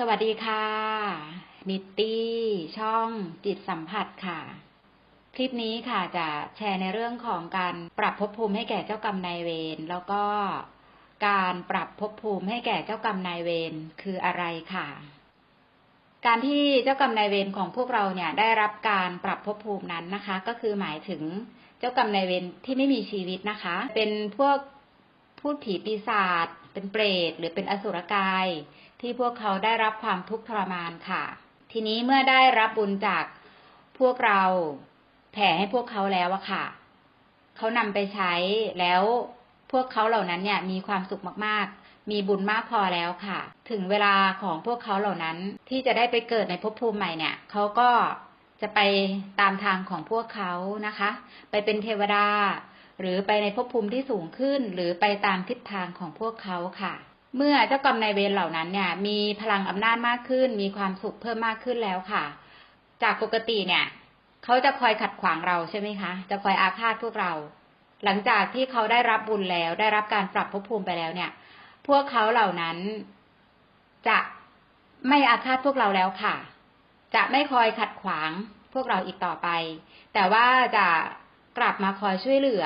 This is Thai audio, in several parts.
สวัสดีค่ะ นิตตี้ ช่องจิตสัมผัสค่ะ คลิปนี้ค่ะจะแชร์ในเรื่องของการปรับภพภูมิให้แก่เจ้ากรรมนายเวรแล้วก็การปรับภพภูมิให้แก่เจ้ากรรมนายเวรคืออะไรค่ะ การที่เจ้ากรรมนายเวรของพวกเราเนี่ยได้รับการปรับภพภูมินั้นนะคะ ก็คือหมายถึงเจ้ากรรมนายเวรที่ไม่มีชีวิตนะคะ เป็นพวกพูดผีปีศาจเป็นเปรตหรือเป็นอสุรกาย ที่พวกเขาได้รับความทุกข์ทรมานค่ะ ทีนี้เมื่อได้รับบุญจากพวกเราแผ่ให้พวกเขาแล้วอะค่ะ เขานำไปใช้แล้วพวกเขาเหล่านั้นเนี่ยมีความสุขมากๆ มีบุญมากพอแล้วค่ะ ถึงเวลาของพวกเขาเหล่านั้นที่จะได้ไปเกิดในภพภูมิใหม่เนี่ย เขาก็จะไปตามทางของพวกเขานะคะ ไปเป็นเทวดา หรือไปในภพภูมิที่สูงขึ้น หรือไปตามทิศทางของพวกเขาค่ะ เมื่อเจ้ากรรมนายเวรเหล่านั้นเนี่ย มีพลังอำนาจมากขึ้น มีความสุขเพิ่มมากขึ้นแล้วค่ะ จากปกติเนี่ยเขาจะคอยขัดขวางเราใช่ไหมคะ จะคอยอาฆาตพวกเรา หลังจากที่เขาได้รับบุญแล้ว ได้รับการปรับภพภูมิไปแล้วเนี่ย พวกเขาเหล่านั้นจะไม่อาฆาตพวกเราแล้วค่ะ จะไม่คอยขัดขวางพวกเราอีกต่อไป แต่ว่าจะกลับมาคอยช่วยเหลือ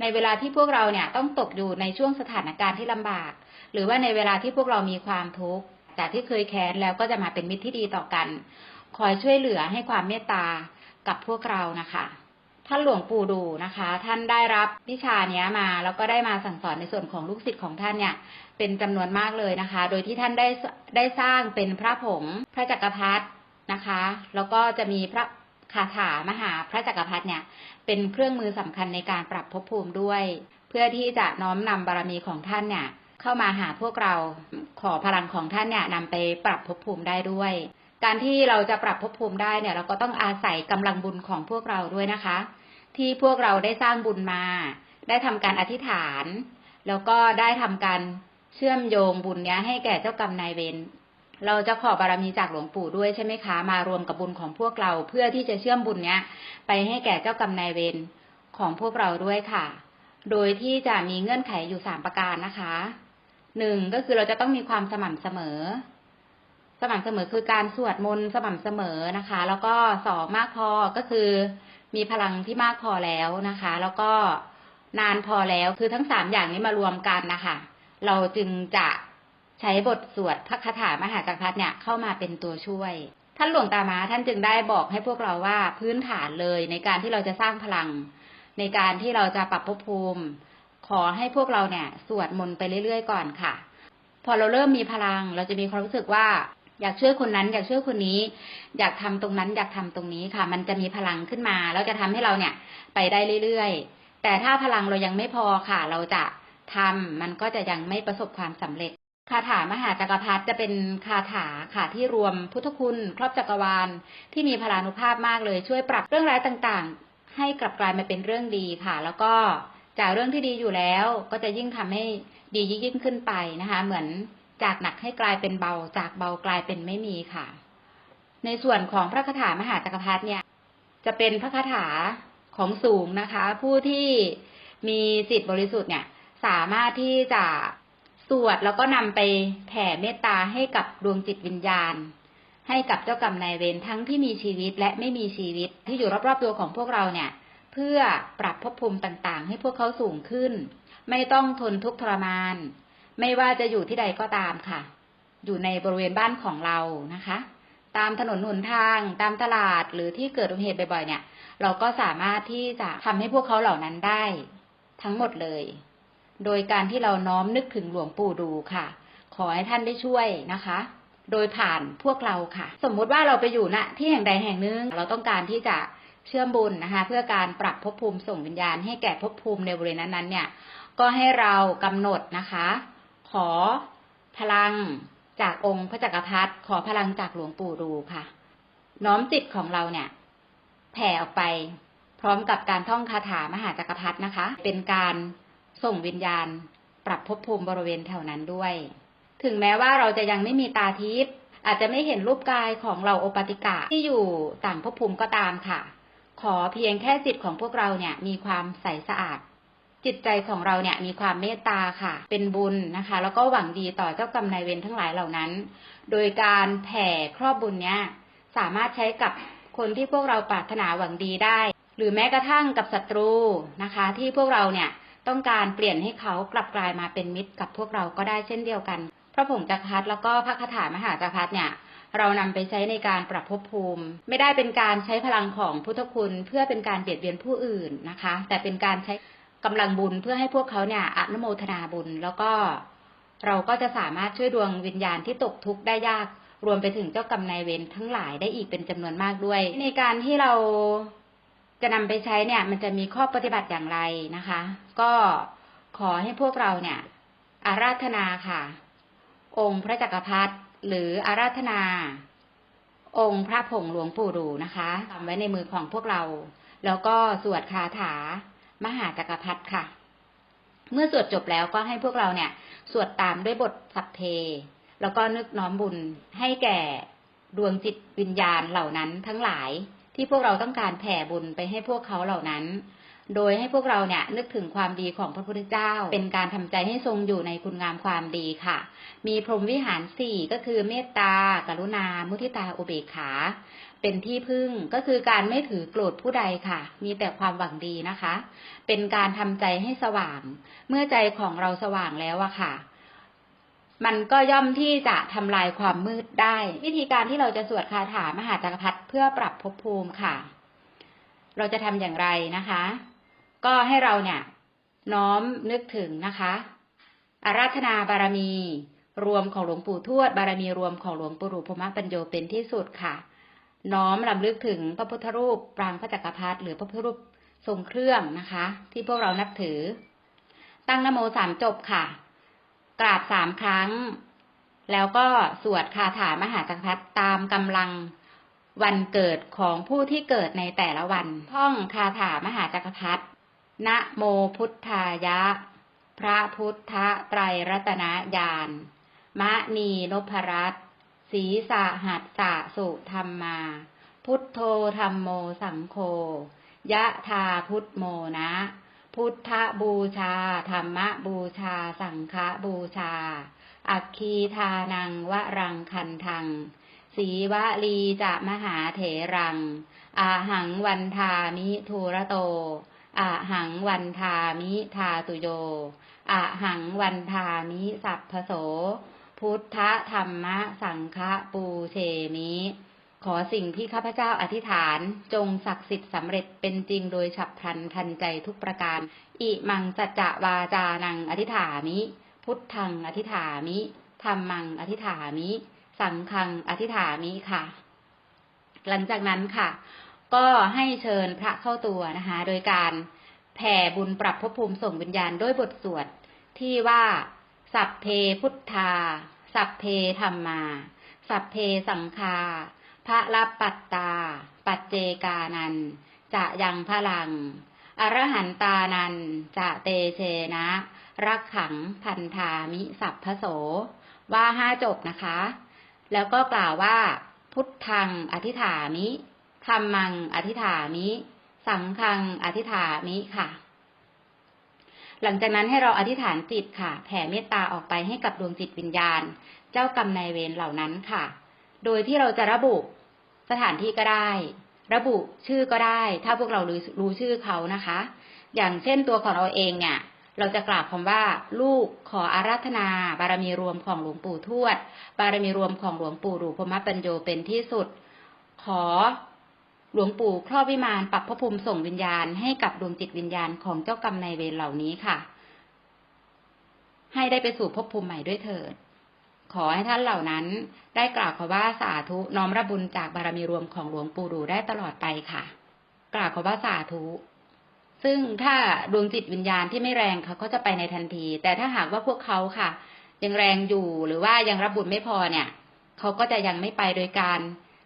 ในเวลาที่พวกเราเนี่ยต้องตกอยู่ในช่วงสถานการณ์ที่ลำบาก หรือว่าในเวลาที่พวกเรามีความทุกข์จากที่เคยแค้นแล้วก็จะมาเป็นมิตรที่ดีต่อกัน คอยช่วยเหลือให้ความเมตตากับพวกเรานะคะท่านหลวงปู่ดูนะคะ ท่านได้รับวิชาเนี้ยมา แล้วก็ได้มาสั่งสอนในส่วนของลูกศิษย์ของท่านเนี่ย เป็นจำนวนมากเลยนะคะ โดยที่ท่านได้ได้สร้างเป็นพระผงพระจักรพรรดินะคะ แล้วก็จะมีพระคาถามหาพระจักรพรรดิเนี่ย เป็นเครื่องมือสำคัญในการปรับภพภูมิด้วย เพื่อที่จะน้อมนำบารมีของท่านเนี่ย เข้ามาหาพวกเราขอพลังของท่านเนี่ยนำไปปรับภพภูมิได้ด้วย การที่เราจะปรับภพภูมิได้เนี่ย เราก็ต้องอาศัยกำลังบุญของพวกเราด้วยนะคะ ที่พวกเราได้สร้างบุญมา ได้ทำการอธิษฐาน แล้วก็ได้ทำการเชื่อมโยงบุญเนี้ยให้แก่เจ้ากรรมนายเวรเราจะขอบารมีจากหลวงปู่ด้วยใช่ไหมคะ มารวมกับบุญของพวกเราเพื่อที่จะเชื่อมบุญเนี้ย ไปให้แก่เจ้ากรรมนายเวรของพวกเราด้วยค่ะ โดยที่จะมีเงื่อนไขอยู่สามประการนะคะ หนึ่งก็คือเราจะต้องมีความสม่ำเสมอ สม่ำเสมอคือการสวดมนต์สม่ำเสมอนะคะ แล้วก็สองมากพอก็คือมีพลังที่มากพอแล้วนะคะ แล้วก็นานพอแล้วคือทั้งสามอย่างนี้มารวมกันนะคะเราจึงจะใช้บทสวดพระคาถามหาจักรพรรดิเนี่ยเข้ามาเป็นตัวช่วย ท่านหลวงตามาท่านจึงได้บอกให้พวกเราว่าพื้นฐานเลยในการที่เราจะสร้างพลัง ในการที่เราจะปรับภพภูมิ ขอให้พวกเราเนี่ยสวดมนต์ไปเรื่อยๆก่อนค่ะ พอเราเริ่มมีพลัง เราจะมีความรู้สึกว่าอยากช่วยคนนั้น อยากช่วยคนนี้ อยากทำตรงนั้น อยากทำตรงนี้ค่ะ มันจะมีพลังขึ้นมาแล้วจะทำให้เราเนี่ยไปได้เรื่อยๆ แต่ถ้าพลังเรายังไม่พอค่ะ เราจะทำมันก็จะยังไม่ประสบความสำเร็จคาถามหาจักรพรรดิจะเป็นคาถาค่ะที่รวมพุทธคุณครอบจักรวาล ที่มีพลานุภาพมากเลยช่วยปรับเรื่องร้ายต่างๆ ให้กลับกลายมาเป็นเรื่องดีค่ะ แล้วก็ จากเรื่องที่ดีอยู่แล้วก็จะยิ่งทำให้ดียิ่งขึ้นไปนะคะ เหมือนจากหนักให้กลายเป็นเบา จากเบากลายเป็นไม่มีค่ะ ในส่วนของพระคาถามหาจักรพรรดิเนี่ย จะเป็นพระคาถาของสูงนะคะ ผู้ที่มีสิทธิ์บริสุทธิ์เนี่ย สามารถที่จะสวดแล้วก็นำไปแผ่เมตตาให้กับดวงจิตวิญญาณ ให้กับเจ้ากรรมนายเวรทั้งที่มีชีวิตและไม่มีชีวิตที่อยู่รอบๆตัวของพวกเราเนี่ย เพื่อปรับภพภูมิต่างๆ ให้พวกเขาสูงขึ้น ไม่ต้องทนทุกข์ทรมาน ไม่ว่าจะอยู่ที่ใดก็ตามค่ะ อยู่ในบริเวณบ้านของเรานะคะ ตามถนนหนทาง ตามตลาดหรือที่เกิดอุบัติเหตุบ่อยๆ เนี่ย เราก็สามารถที่จะทำให้พวกเขาเหล่านั้นได้ ทั้งหมดเลย โดยการที่เราน้อมนึกถึงหลวงปู่ดูค่ะ ขอให้ท่านได้ช่วยนะคะโดยผ่านพวกเราค่ะ สมมุติว่าเราไปอยู่ณที่แห่งใดแห่งหนึ่งเราต้องการที่จะ เชื่อมบุญนะคะ เพื่อการปรับภพภูมิส่งวิญญาณ ให้แก่ภพภูมิในบริเวณนั้นๆเนี่ย ก็ให้เรากำหนดนะคะ ขอพลังจากองค์พระจักรพรรดิขอพลังจากหลวงปู่ดูค่ะ น้อมจิตของเราเนี่ย แผ่ออกไป พร้อมกับการท่องคาถามหาจักรพรรดินะคะ เป็นการส่งวิญญาณ ปรับภพภูมิบริเวณแถวนั้นด้วย ถึงแม้ว่าเราจะยังไม่มีตาทิพย์อาจจะไม่เห็นรูปกายของเราโอปติกะที่อยู่ต่างภพภูมิก็ตามค่ะ อเพียงแค่จิตของพวกเราเนี่ยมีความใสสะอาด จิตใจของเราเนี่ยมีความเมตตาค่ะ เป็นบุญนะคะ แล้วก็หวังดีต่อเจ้ากรรมนายเวรทั้งหลายเหล่านั้น โดยการแผ่ครอบบุญเนี้ยสามารถใช้กับคนที่พวกเราปรารถนาหวังดีได้ หรือแม้กระทั่งกับศัตรูนะคะ ที่พวกเราเนี่ยต้องการเปลี่ยนให้เขากลับกลายมาเป็นมิตรกับพวกเราก็ได้เช่นเดียวกันพระผงจักรพรรดิแล้วก็พระคาถามหาจักรพรรดิเนี่ย เรานำไปใช้ในการปรับภพภูมิ ไม่ได้เป็นการใช้พลังของพุทธคุณ เพื่อเป็นการเบียดเบียนผู้อื่นนะคะ แต่เป็นการใช้กำลังบุญเพื่อให้พวกเขาเนี่ยอนุโมทนาบุญ แล้วก็เราก็จะสามารถช่วยดวงวิญญาณที่ตกทุกข์ได้ยากรวมไปถึงเจ้ากรรมนายเวรทั้งหลายได้อีกเป็นจำนวนมากด้วย ในการที่เราจะนำไปใช้เนี่ย มันจะมีข้อปฏิบัติอย่างไรนะคะ ก็ขอให้พวกเราเนี่ย อาราธนาค่ะ องค์พระจักรพรรดิ หรืออาราธนา องค์พระผงหลวงปู่ดูนะคะทำไว้ในมือของพวกเรา แล้วก็สวดคาถามหาจักรพรรดิค่ะ เมื่อสวดจบแล้วก็ให้พวกเราเนี่ย สวดตามด้วยบทสัพเพ แล้วก็นึกน้อมบุญให้แก่ดวงจิตวิญญาณเหล่านั้นทั้งหลายที่พวกเราต้องการแผ่บุญไปให้พวกเขาเหล่านั้น โดยให้พวกเราเนี่ยนึกถึงความดีของพระพุทธเจ้า เป็นการทำใจให้ทรงอยู่ในคุณงามความดีค่ะ มีพรหมวิหารสี่ก็คือเมตตา กรุณา มุทิตา อุเบกขา เป็นที่พึ่งก็คือการไม่ถือโกรธผู้ใดค่ะ มีแต่ความหวังดีนะคะ เป็นการทำใจให้สว่าง เมื่อใจของเราสว่างแล้วอะค่ะมันก็ย่อมที่จะทำลายความมืดได้ วิธีการที่เราจะสวดคาถามหาจักรพรรดิเพื่อปรับภพภูมิค่ะ เราจะทำอย่างไรนะคะ ก็ให้เราเนี่ยน้อมนึกถึงนะคะ อาราธนาบารมี รวมของหลวงปู่ทวด บารมีรวมของหลวงปู่รูพมปัญโยเป็นที่สุดค่ะ น้อมลำลึกถึงพระพุทธรูปปรางพระจักรพรรดิหรือพระพุทธรูปทรงเครื่องนะคะ ที่พวกเรานับถือ ตั้งนโมสามจบค่ะ กราบสามครั้ง แล้วก็สวดคาถามหาจักรพรรดิตามกำลังวันเกิดของผู้ที่เกิดในแต่ละวัน ท่องคาถามหาจักรพรรดิ นะโมพุทธายะ พระพุทธไตรรัตนญาณมะนีนพรัตศีสาหัสสะสุธรรมมา พุทโธธรรมโมสังโฆยะธาพุทโมนะ พุทธบูชา ธรรมบูชา สังฆบูชา อัคคีทานังวรังคันทัง สีวลีจะมหาเถรัง อาหังวันทามิทูระโต อาหังวันทามิทาตุโยอาหังวันทามิสัพพโส พุทธธรรมะสังฆปูเชมิ ขอสิ่งที่ข้าพเจ้าอธิษฐานจงศักดิ์สิทธิ์สำเร็จเป็นจริงโดยฉับพลันทันใจทุกประการ อิมังสัจจะวาจานังอธิษฐามิ พุทธังอธิษฐามิธรรมังอธิษฐามิ สังฆังอธิษฐามิค่ะ หลังจากนั้นค่ะ ก็ให้เชิญพระเข้าตัวนะคะ โดยการแผ่บุญปรับภพภูมิส่งวิญญาณด้วยบทสวดที่ว่า สัพเพพุทธา สัพเพธรรมา สัพเพสังคาพระรับปัตตา ปัจเจกานันจะยังพลัง อรหันตานันจะเตเชนะ รักขังพันธามิสัพพโส ว่าห้าจบนะคะ แล้วก็กล่าวว่า พุทธังอธิษฐามิ ธรรมังอธิษฐามิสังฆังอธิษฐามิค่ะ หลังจากนั้นให้เราอธิษฐานจิตค่ะ แผ่เมตตาออกไปให้กับดวงจิตวิญญาณ เจ้ากรรมนายเวรเหล่านั้นค่ะ โดยที่เราจะระบุสถานที่ก็ได้ ระบุชื่อก็ได้ ถ้าพวกเรารู้รู้ชื่อเขานะคะ อย่างเช่นตัวของเราเองเนี่ยเราจะกล่าวคำว่า ลูกขออาราธนา บารมีรวมของหลวงปู่ทวด บารมีรวมของหลวงปู่รูพมปัญโยเป็นที่สุด ขอ หลวงปู่ครอบวิมานปรับพระภูมิส่งวิญญาณให้กับดวงจิตวิญญาณของเจ้ากรรมนายเวรเหล่านี้ค่ะ ให้ได้ไปสู่ภพภูมิใหม่ด้วยเถิด ขอให้ท่านเหล่านั้นได้กล่าวคำว่าสาธุน้อมระบุญจากบารมีรวมของหลวงปู่ดูได้ตลอดไปค่ะ กล่าวคำว่าสาธุ ซึ่งถ้าดวงจิตวิญญาณที่ไม่แรงเขาก็จะไปในทันที แต่ถ้าหากว่าพวกเขาค่ะ ยังแรงอยู่หรือว่ายังรับบุญไม่พอเนี่ย เขาก็จะยังไม่ไปโดยการ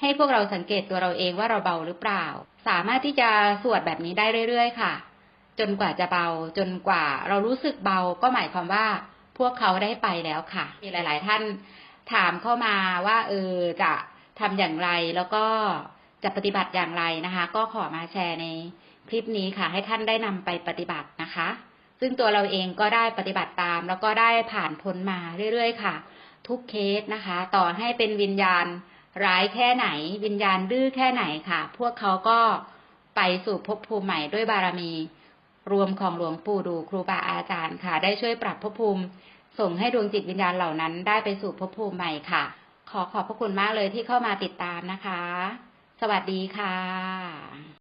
ให้พวกเราสังเกตตัวเราเองว่าเราเบาหรือเปล่า สามารถที่จะสวดแบบนี้ได้เรื่อยๆ ค่ะ จนกว่าจะเบา จนกว่าเรารู้สึกเบาก็หมายความว่าพวกเขาได้ไปแล้วค่ะ มีหลาย ๆ ท่านถามเข้ามาว่า เออจะทำอย่างไรแล้วก็จะปฏิบัติอย่างไรนะคะ ก็ขอมาแชร์ในคลิปนี้ค่ะ ให้ท่านได้นำไปปฏิบัตินะคะ ซึ่งตัวเราเองก็ได้ปฏิบัติตาม แล้วก็ได้ผ่านพ้นมาเรื่อย ๆ ค่ะ ทุกเคสนะคะ ต่อให้เป็นวิญญาณ ร้ายแค่ไหน วิญญาณดื้อแค่ไหนค่ะ พวกเขาก็ไปสู่ภพภูมิใหม่ด้วยบารมี รวมของหลวงปู่ดูครูบาอาจารย์ค่ะ ได้ช่วยปรับภพภูมิ ส่งให้ดวงจิตวิญญาณเหล่านั้น ได้ไปสู่ภพภูมิใหม่ค่ะ ขอขอบพระคุณมากเลยที่เข้ามาติดตามนะคะ สวัสดีค่ะ